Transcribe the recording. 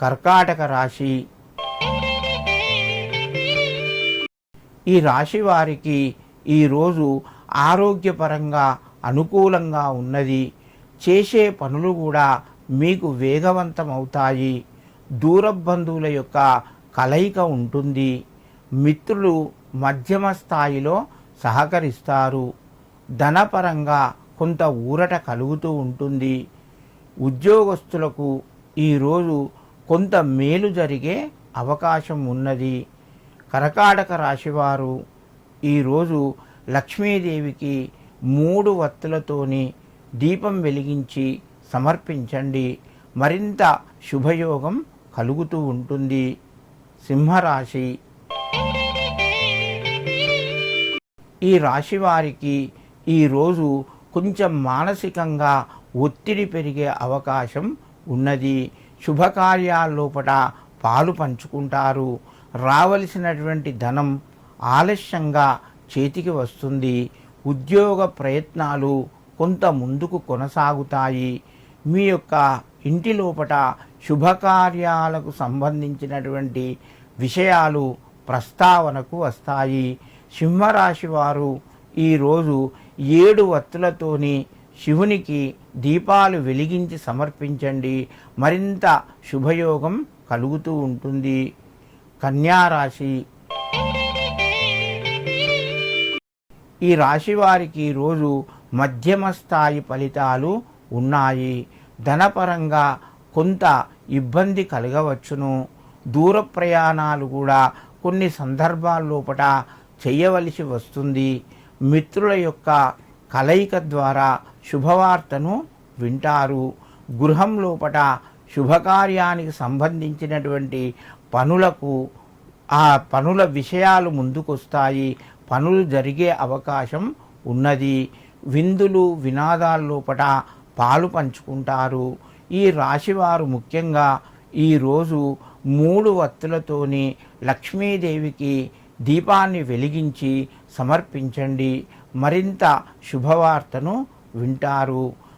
కర్కాటక రాశి. ఈ రాశి వారికి ఈరోజు ఆరోగ్యపరంగా అనుకూలంగా ఉన్నది. చేసే పనులు కూడా మీకు వేగవంతం అవుతాయి దూర బంధువుల యొక్క కలయిక ఉంటుంది. మిత్రులు మధ్యమ స్థాయిలో సహకరిస్తారు. ధనపరంగా కొంత ఊరట కలుగుతూ ఉంటుంది. ఉద్యోగస్తులకు ఈరోజు కొంత మేలు జరిగే అవకాశం ఉన్నది. కరకాటక రాశివారు ఈరోజు లక్ష్మీదేవికి మూడు వత్తులతోని దీపం వెలిగించి సమర్పించండి. మరింత శుభయోగం కలుగుతూ ఉంటుంది. సింహరాశి. ఈ రాశి వారికి ఈరోజు కొంచెం మానసికంగా ఒత్తిడి పెరిగే అవకాశం ఉన్నది. శుభకార్యాల్లోపట పాలు పంచుకుంటారు. రావలసినటువంటి ధనం ఆలస్యంగా చేతికి వస్తుంది. ఉద్యోగ ప్రయత్నాలు కొంత ముందుకు కొనసాగుతాయి. మీ యొక్క ఇంటి లోపట శుభకార్యాలకు సంబంధించినటువంటి విషయాలు ప్రస్తావనకు వస్తాయి. సింహరాశి వారు ఈరోజు ఏడు వత్తులతోని శివునికి దీపాలు వెలిగించి సమర్పించండి. మరింత శుభయోగం కలుగుతూ ఉంటుంది. కన్యారాశి. ఈ రాశి వారికి రోజు మధ్యమ స్థాయి ఫలితాలు ఉన్నాయి. ధనపరంగా కొంత ఇబ్బంది కలగవచ్చును. దూర ప్రయాణాలు కూడా కొన్ని సందర్భాల్లోపట చేయవలసి వస్తుంది. మిత్రుల యొక్క కలయిక ద్వారా శుభవార్తను వింటారు. గృహం లోపట శుభకార్యానికి సంబంధించినటువంటి పనులకు ఆ పనుల విషయాలు ముందుకొస్తాయి. పనులు జరిగే అవకాశం ఉన్నది. విందులు వినాదాల లోపట పాలు పంచుకుంటారు. ఈ రాశివారు ముఖ్యంగా ఈరోజు మూడు వత్తులతోని లక్ష్మీదేవికి దీపాన్ని వెలిగించి సమర్పించండి. మరింత శుభవార్తను వింటారు.